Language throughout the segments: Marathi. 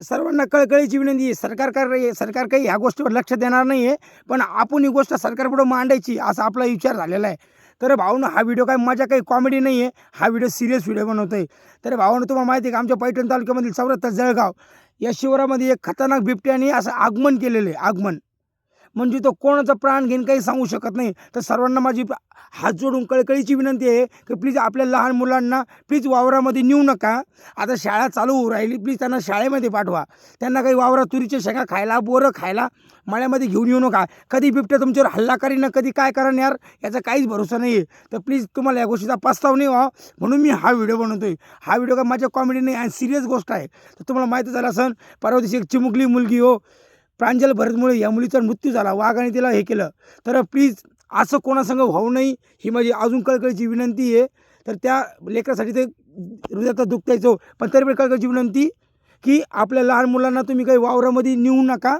सर्वांना कळकळीची विनंती आहे. सरकार काय सरकार काही ह्या गोष्टीवर लक्ष देणार नाही आहे. पण आपण ही गोष्ट सरकारपुढं मांडायची असा आपला विचार झालेला आहे. तर भाऊनं हा व्हिडिओ काय माझ्या काही कॉमेडी नाही आहे. हा व्हिडिओ सिरियस व्हिडिओ बनवतो आहे तर भावानं तुम्हाला माहिती आहे का आमच्या पैठण तालुक्यामधील चौऱ्याहत्तर जळगाव या शिवारामध्ये एक खतरनाक बिबट्याने असं आगमन केलेलं आहे. आगमन. म्हणजे तो कोणाचा प्राण घेईन काही सांगू शकत नाही. तर सर्वांना माझी हात जोडून कळकळीची विनंती आहे की प्लीज आपल्या लहान मुलांना प्लीज वावरामध्ये नेऊ नका. आता शाळा चालू होऊ राहिली प्लीज त्यांना शाळेमध्ये पाठवा. त्यांना काही वावरा तुरीच्या शेंगा खायला बोरं खायला मळ्यामध्ये घेऊन येऊ नका. कधी बिबट्या तुमच्यावर हल्ला करीन कधी काय करण यार याचा काहीच भरोसा नाही आहे तर प्लीज तुम्हाला या गोष्टीचा पस्ताव नाही व्हा म्हणून मी हा व्हिडिओ बनवतो आहे हा व्हिडिओ का माझ्या कॉमेडी नाही आणि सिरियस गोष्ट आहे. तर तुम्हाला माहिती झालं असेल परवा दिवशी एक चिमुकली मुलगी हो प्रांजल भरतमुळे या मुलीचा मृत्यू झाला. वाघाने तिला हे केलं. तर प्लीज असं कोणासंग होऊ नाही ही माझी अजून कळकळीची विनंती आहे. तर त्या लेकरासाठी ते हृदयाचा दुःख द्यायचो पण तरी पण कळकळीची विनंती की आपल्या लहान मुलांना तुम्ही काही वावरामध्ये नेऊ नका.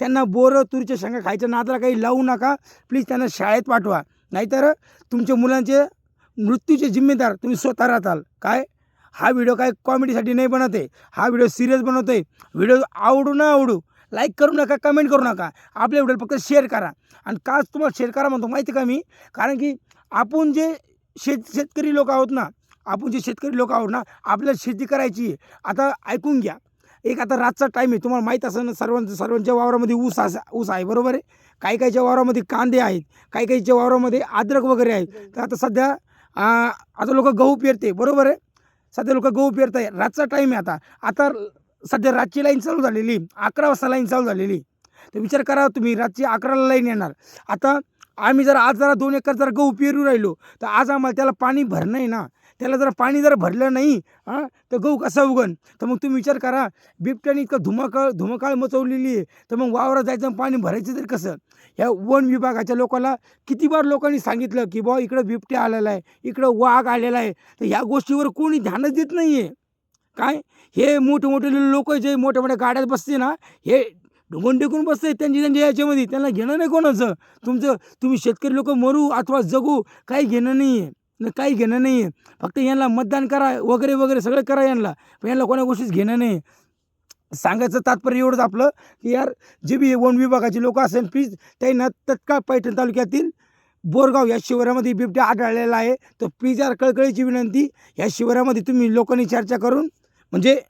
त्यांना बोरं तुरीच्या शेंगा खायच्या नादाला काही लावू नका. प्लीज त्यांना शाळेत पाठवा. नाहीतर तुमच्या मुलांचे मृत्यूचे जिम्मेदार तुम्ही स्वतः राहताल. काय? हा व्हिडिओ काय कॉमेडीसाठी नाही बनत आहे. हा व्हिडिओ सिरियस बनवतो आहे व्हिडिओ आवडू ना आवडू. लाईक करू नका कमेंट करू नका. आपल्या व्हिडिओ फक्त शेअर करा. आणि काच तुम्हाला शेअर करा म्हणतो माहिती का मी? कारण की आपण जे शेत शेतकरी लोक आहोत ना आपण जे शेतकरी लोक आहोत ना आपल्याला शेती करायची आहे. आता ऐकून घ्या. एक आता रातचा टाईम आहे. तुम्हाला माहीत असेल ना सर्वांचं सर्वांच्या वावरामध्ये ऊस असा ऊस आहे बरोबर आहे? काही काहीच्या वावरामध्ये कांदे आहेत काही काहीच्या वावरामध्ये अद्रक वगैरे आहेत. तर आता सध्या आता लोक गहू पेरते बरोबर आहे? सध्या लोक गहू पेरत आहे रातचा टाईम आहे आता. आता सध्या रातची लाईन चालू झालेली अकरा वाजता लाईन चालू झालेली. तर विचार करा तुम्ही रातची अकराला लाईन येणार. आता आम्ही जर आज जरा दोन एकर जर गहू पेरू राहिलो तर आज आम्हाला त्याला पाणी भरणं आहे ना. त्याला जर पाणी जर भरलं नाही हां तर गहू कसा उगन? तर मग तुम्ही विचार करा बिबट्याने इतकं धुमाकाळ धुमाकाळ मचवलेली आहे तर मग वावरात जायचं पाणी भरायचं तरी कसं? ह्या वन विभागाच्या लोकांना किती बार लोकांनी सांगितलं की बुवा इकडं बिबट्या आलेला आहे इकडं वाघ आलेला आहे. तर ह्या गोष्टीवर कोणी ध्यानच देत नाही आहे काय? हे मोठे मोठे लोक जे मोठ्या मोठ्या गाड्यात बसते ना हे ढुंगून टेकून बसते त्यांची त्यांच्या याच्यामध्ये. त्यांना घेणं नाही कोणाचं. तुमचं तुम्ही शेतकरी लोक मरू अथवा जगू काही घेणं नाही आहे न काही घेणं नाही आहे फक्त यांना मतदान करा वगैरे वगैरे सगळं करा यांना. पण यांना कोणा गोष्टीच घेणं नाही सांगायचं तात्पर्य एवढंच आपलं की यार जे बी वन विभागाचे लोक असेल प्लीज त्यांना तत्काळ पैठण तालुक्यातील बोरगाव या शिवारामध्ये बिबट्या आढळलेला आहे. तर प्लीज यार कळकळीची विनंती या शिवारामध्ये तुम्ही लोकांनी चर्चा करून म्हणजे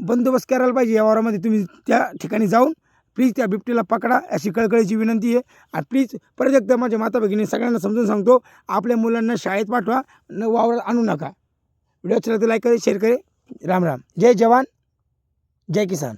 बंदोबस्त. करायला पाहिजे या वारामध्ये तुम्ही त्या ठिकाणी जाऊन प्लीज त्या बिबटीला पकडा. अशी कळकळीची विनंती आहे. आणि प्लीज परत एकदा माझ्या माता भगिनी सगळ्यांना समजून सांगतो आपल्या मुलांना शाळेत पाठवा. न वावरात आणू नका. व्हिडिओ चला तर लाईक करे शेअर करे. राम राम. जय जवान जय किसान.